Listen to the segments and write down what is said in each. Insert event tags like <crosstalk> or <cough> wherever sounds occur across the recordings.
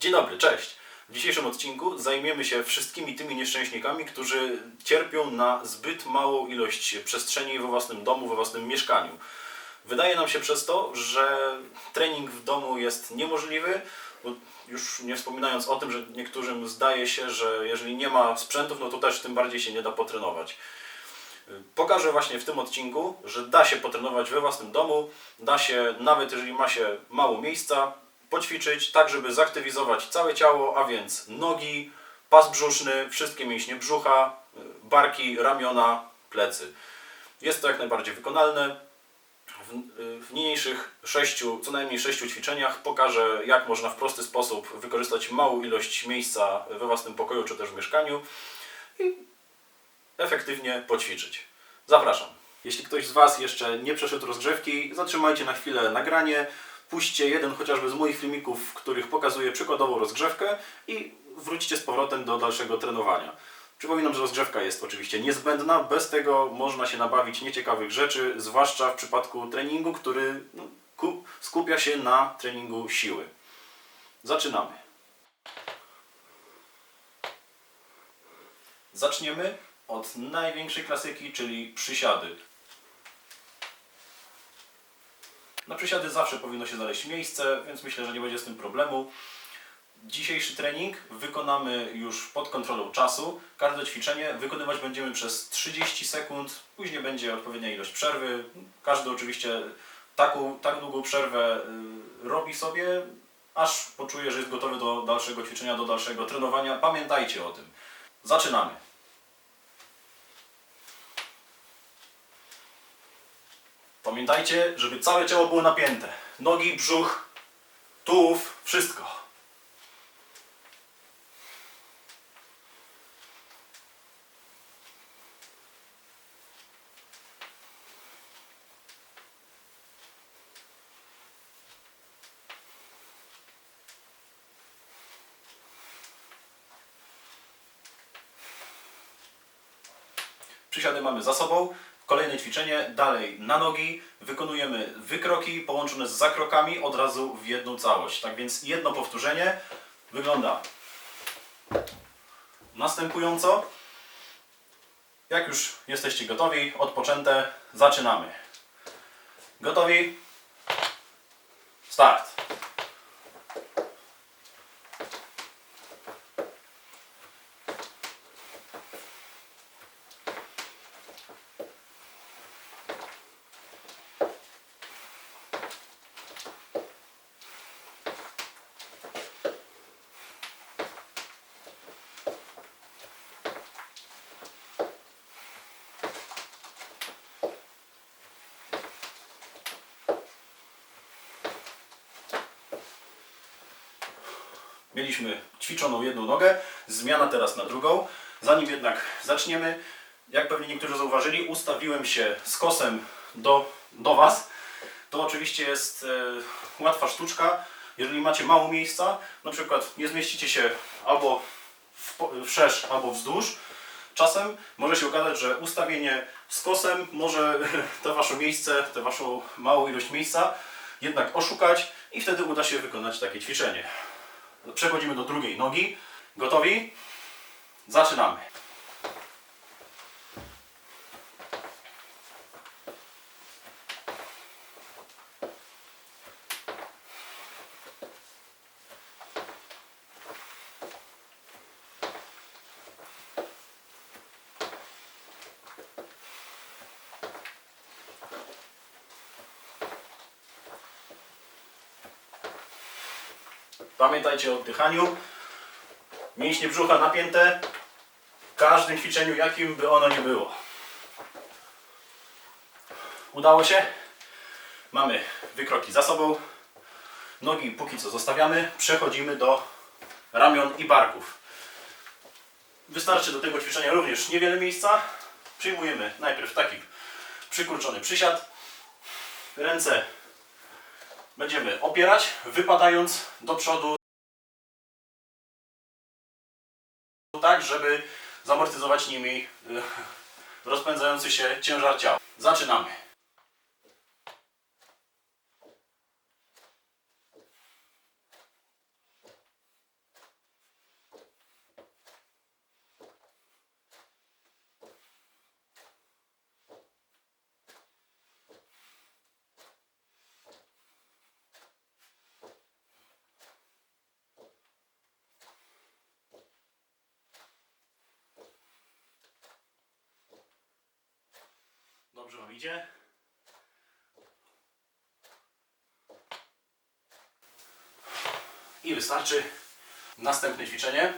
Dzień dobry, cześć. W dzisiejszym odcinku zajmiemy się wszystkimi tymi nieszczęśnikami, którzy cierpią na zbyt małą ilość przestrzeni we własnym domu, we własnym mieszkaniu. Wydaje nam się przez to, że trening w domu jest niemożliwy, bo już nie wspominając o tym, że niektórym zdaje się, że jeżeli nie ma sprzętów, no to też tym bardziej się nie da potrenować. Pokażę właśnie w tym odcinku, że da się potrenować we własnym domu, da się, nawet jeżeli ma się mało miejsca, poćwiczyć tak, żeby zaktywizować całe ciało, a więc nogi, pas brzuszny, wszystkie mięśnie brzucha, barki, ramiona, plecy. Jest to jak najbardziej wykonalne. W, w niniejszych sześciu, co najmniej sześciu ćwiczeniach pokażę, jak można w prosty sposób wykorzystać małą ilość miejsca we własnym pokoju czy też w mieszkaniu i efektywnie poćwiczyć. Zapraszam. Jeśli ktoś z Was jeszcze nie przeszedł rozgrzewki, zatrzymajcie na chwilę nagranie, puśćcie jeden chociażby z moich filmików, w których pokazuję przykładową rozgrzewkę i wróćcie z powrotem do dalszego trenowania. Przypominam, że rozgrzewka jest oczywiście niezbędna, bez tego można się nabawić nieciekawych rzeczy, zwłaszcza w przypadku treningu, który no, ku- skupia się na treningu siły. Zaczynamy. Zaczniemy od największej klasyki, czyli przysiady. Na przysiady zawsze powinno się znaleźć miejsce, więc myślę, że nie będzie z tym problemu. Dzisiejszy trening wykonamy już pod kontrolą czasu. Każde ćwiczenie wykonywać będziemy przez 30 sekund, później będzie odpowiednia ilość przerwy. Każdy oczywiście taką, tak długą przerwę y, robi sobie, aż poczuje, że jest gotowy do dalszego ćwiczenia, do dalszego trenowania. Pamiętajcie o tym. Zaczynamy. Pamiętajcie, żeby całe ciało było napięte. Nogi, brzuch, tułów, wszystko. Przysiady mamy za sobą. Kolejne ćwiczenie, dalej na nogi. Wykonujemy wykroki połączone z zakrokami od razu w jedną całość. Tak więc jedno powtórzenie wygląda następująco. Jak już jesteście gotowi, odpoczęte, zaczynamy. Gotowi? Start. Mieliśmy ćwiczoną jedną nogę, zmiana teraz na drugą. Zanim jednak zaczniemy, jak pewnie niektórzy zauważyli, ustawiłem się skosem do, do Was. To oczywiście jest e, łatwa sztuczka. Jeżeli macie mało miejsca, na przykład nie zmieścicie się albo w, po- wszerz, albo wzdłuż, czasem może się okazać, że ustawienie skosem może <laughs> to Wasze miejsce, tę Waszą małą ilość miejsca jednak oszukać i wtedy uda się wykonać takie ćwiczenie. Przechodzimy do drugiej nogi. Gotowi? Zaczynamy. Pamiętajcie o oddychaniu. Mięśnie brzucha napięte. W każdym ćwiczeniu, jakim by ono nie było. Udało się. Mamy wykroki za sobą. Nogi póki co zostawiamy. Przechodzimy do ramion i barków. Wystarczy do tego ćwiczenia również niewiele miejsca. Przyjmujemy najpierw taki przykurczony przysiad. Ręce będziemy opierać, wypadając do przodu tak, żeby zamortyzować nimi y, rozpędzający się ciężar ciała. Zaczynamy. Dobrze Wam idzie. I wystarczy. Następne ćwiczenie.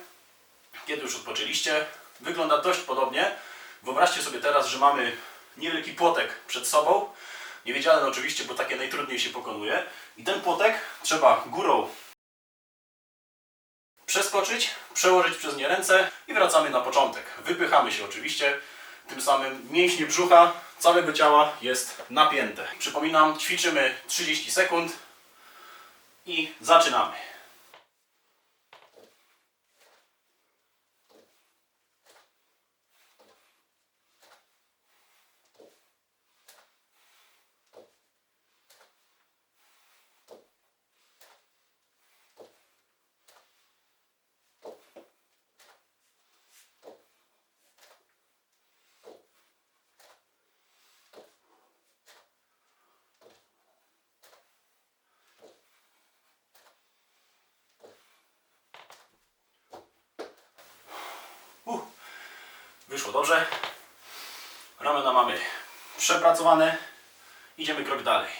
Kiedy już odpoczęliście, wygląda dość podobnie. Wyobraźcie sobie teraz, że mamy niewielki płotek przed sobą. Niewiedzialny oczywiście, bo takie najtrudniej się pokonuje. I ten płotek trzeba górą przeskoczyć, przełożyć przez nie ręce i wracamy na początek. Wypychamy się oczywiście, tym samym mięśnie brzucha całego ciała jest napięte. Przypominam, ćwiczymy 30 sekund i zaczynamy. Wyszło dobrze. Ramiona mamy przepracowane. Idziemy krok dalej.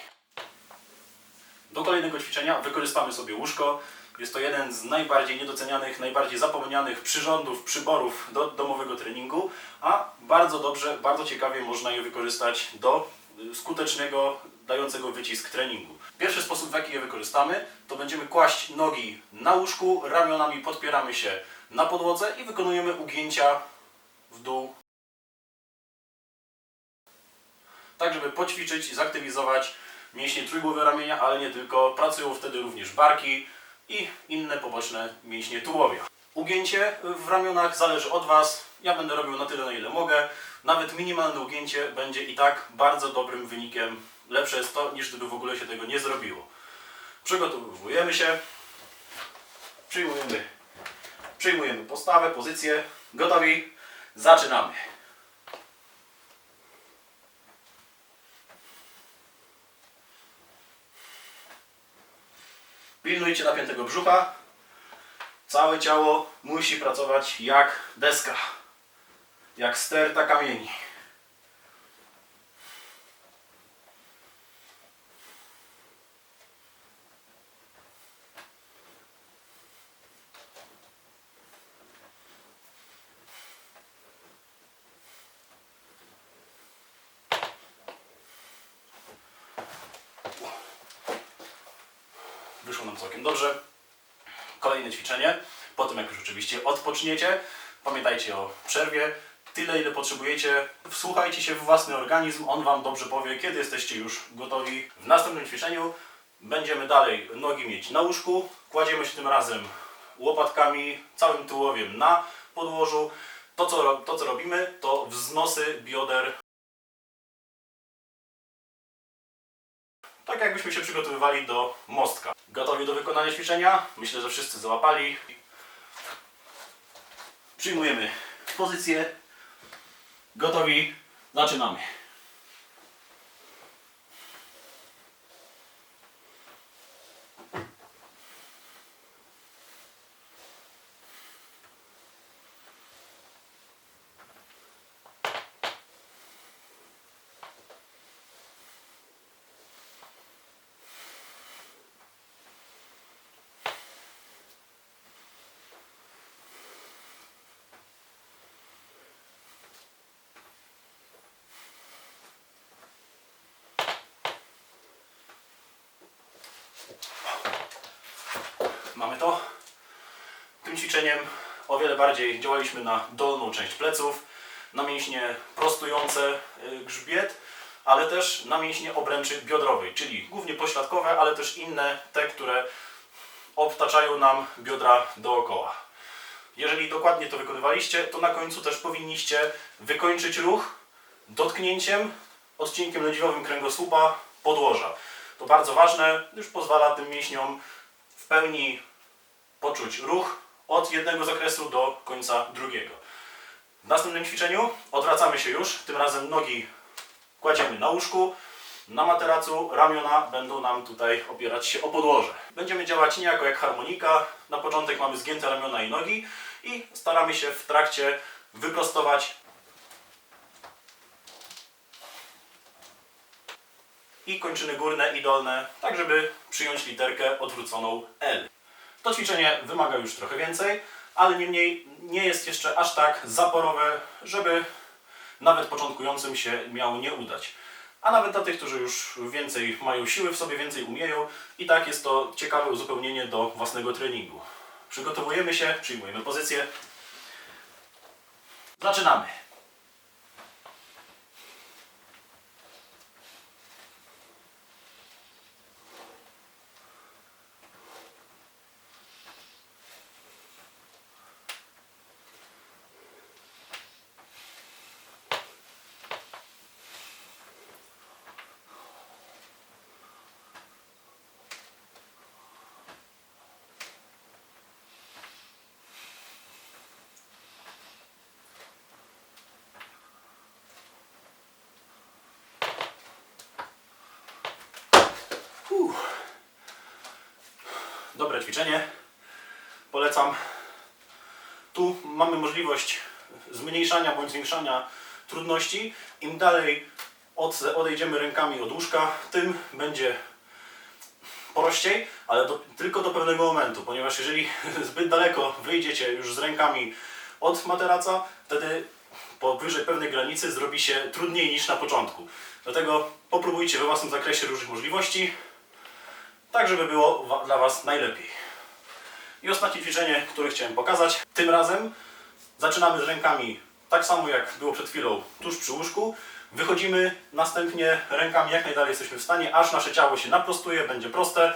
Do kolejnego ćwiczenia wykorzystamy sobie łóżko. Jest to jeden z najbardziej niedocenianych, najbardziej zapomnianych przyrządów, przyborów do domowego treningu, a bardzo dobrze, bardzo ciekawie można je wykorzystać do y, skutecznego, dającego wycisk treningu. Pierwszy sposób, w jaki je wykorzystamy, to będziemy kłaść nogi na łóżku, ramionami podpieramy się na podłodze i wykonujemy ugięcia w dół. Tak, żeby poćwiczyć i zaktywizować mięśnie trójgłowe ramienia, ale nie tylko. Pracują wtedy również barki i inne poboczne mięśnie tułowia. Ugięcie w ramionach zależy od Was. Ja będę robił na tyle, na ile mogę. Nawet minimalne ugięcie będzie i tak bardzo dobrym wynikiem. Lepsze jest to, niż gdyby w ogóle się tego nie zrobiło. Przygotowujemy się. Przyjmujemy Przyjmujemy postawę, pozycję. Gotowi? Zaczynamy. Pilnujcie napiętego brzucha. Całe ciało musi pracować jak deska. Jak sterta kamieni. Wyszło nam całkiem dobrze. Kolejne ćwiczenie. Po tym, jak już oczywiście odpoczniecie, pamiętajcie o przerwie. Tyle, ile potrzebujecie. Wsłuchajcie się w własny organizm. On Wam dobrze powie, kiedy jesteście już gotowi. W następnym ćwiczeniu będziemy dalej nogi mieć na łóżku. Kładziemy się tym razem łopatkami, całym tułowiem na podłożu. To, co, to, co robimy, to wznosy bioder Tak jakbyśmy się przygotowywali do mostka. Gotowi do wykonania ćwiczenia? Myślę, że wszyscy załapali. Przyjmujemy pozycję. Gotowi? Zaczynamy. Mamy to. Tym ćwiczeniem o wiele bardziej działaliśmy na dolną część pleców, na mięśnie prostujące y, grzbiet, ale też na mięśnie obręczy biodrowej, czyli głównie pośladkowe, ale też inne, te, które obtaczają nam biodra dookoła. Jeżeli dokładnie to wykonywaliście, to na końcu też powinniście wykończyć ruch dotknięciem odcinkiem lędźwiowym kręgosłupa podłoża. To bardzo ważne, już pozwala tym mięśniom w pełni poczuć ruch od jednego zakresu do końca drugiego. W następnym ćwiczeniu odwracamy się już, tym razem nogi kładziemy na łóżku, na materacu, ramiona będą nam tutaj opierać się o podłoże. Będziemy działać niejako jak harmonika. Na początek mamy zgięte ramiona i nogi i staramy się w trakcie wyprostować i kończyny górne i dolne, tak żeby przyjąć literkę odwróconą L. To ćwiczenie wymaga już trochę więcej, ale niemniej nie jest jeszcze aż tak zaporowe, żeby nawet początkującym się miało nie udać. A nawet dla tych, którzy już więcej mają siły w sobie, więcej umieją, i tak jest to ciekawe uzupełnienie do własnego treningu. Przygotowujemy się, przyjmujemy pozycję. Zaczynamy. Ćwiczenie. Polecam. Tu mamy możliwość zmniejszania bądź zwiększania trudności. Im dalej od, odejdziemy rękami od łóżka, tym będzie prościej, ale do, tylko do pewnego momentu, ponieważ jeżeli <laughs> zbyt daleko wyjdziecie już z rękami od materaca, wtedy powyżej pewnej granicy zrobi się trudniej niż na początku. Dlatego popróbujcie we własnym zakresie różnych możliwości, tak żeby było dla Was najlepiej. I ostatnie ćwiczenie, które chciałem pokazać. Tym razem zaczynamy z rękami tak samo jak było przed chwilą tuż przy łóżku. Wychodzimy następnie rękami jak najdalej jesteśmy w stanie, aż nasze ciało się naprostuje, będzie proste.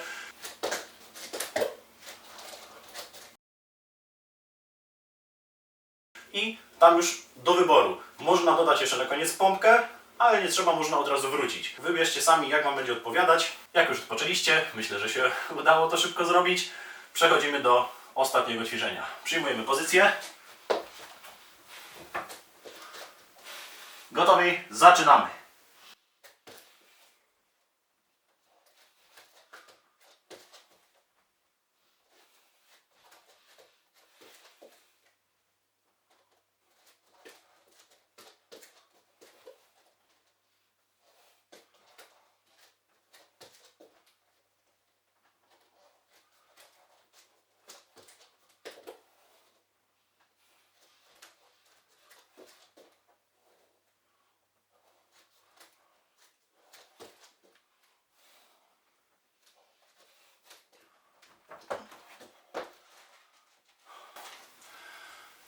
I tam już do wyboru. Można dodać jeszcze na koniec pompkę, ale nie trzeba, można od razu wrócić. Wybierzcie sami, jak Wam będzie odpowiadać. Jak już odpoczęliście, myślę, że się <laughs> udało to szybko zrobić. Przechodzimy do ostatniego ćwiczenia. Przyjmujemy pozycję. Gotowi? Zaczynamy.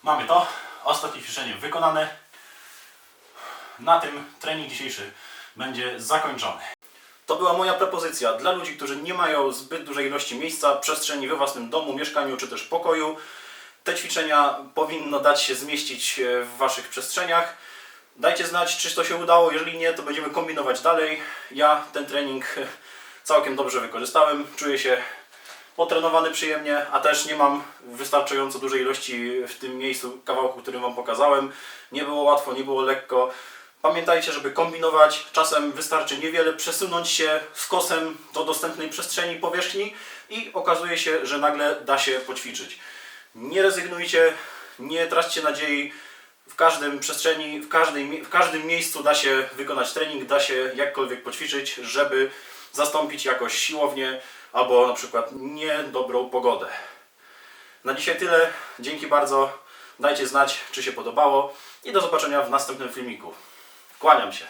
Mamy to. Ostatnie ćwiczenie wykonane. Na tym trening dzisiejszy będzie zakończony. To była moja propozycja dla ludzi, którzy nie mają zbyt dużej ilości miejsca, przestrzeni we własnym domu, mieszkaniu czy też pokoju. Te ćwiczenia powinno dać się zmieścić e, w Waszych przestrzeniach. Dajcie znać, czy to się udało. Jeżeli nie, to będziemy kombinować dalej. Ja ten trening <laughs> całkiem dobrze wykorzystałem. Czuję się potrenowany przyjemnie, a też nie mam wystarczająco dużej ilości w tym miejscu kawałku, którym Wam pokazałem. Nie było łatwo, nie było lekko. Pamiętajcie, żeby kombinować. Czasem wystarczy niewiele przesunąć się skosem do dostępnej przestrzeni powierzchni i okazuje się, że nagle da się poćwiczyć. Nie rezygnujcie, nie traćcie nadziei. W każdym przestrzeni, w, każdej, w każdym miejscu da się wykonać trening, da się jakkolwiek poćwiczyć, żeby zastąpić jakoś siłownię albo na przykład niedobrą pogodę. Na dzisiaj tyle. Dzięki bardzo. Dajcie znać, czy się podobało i do zobaczenia w następnym filmiku. Kłaniam się.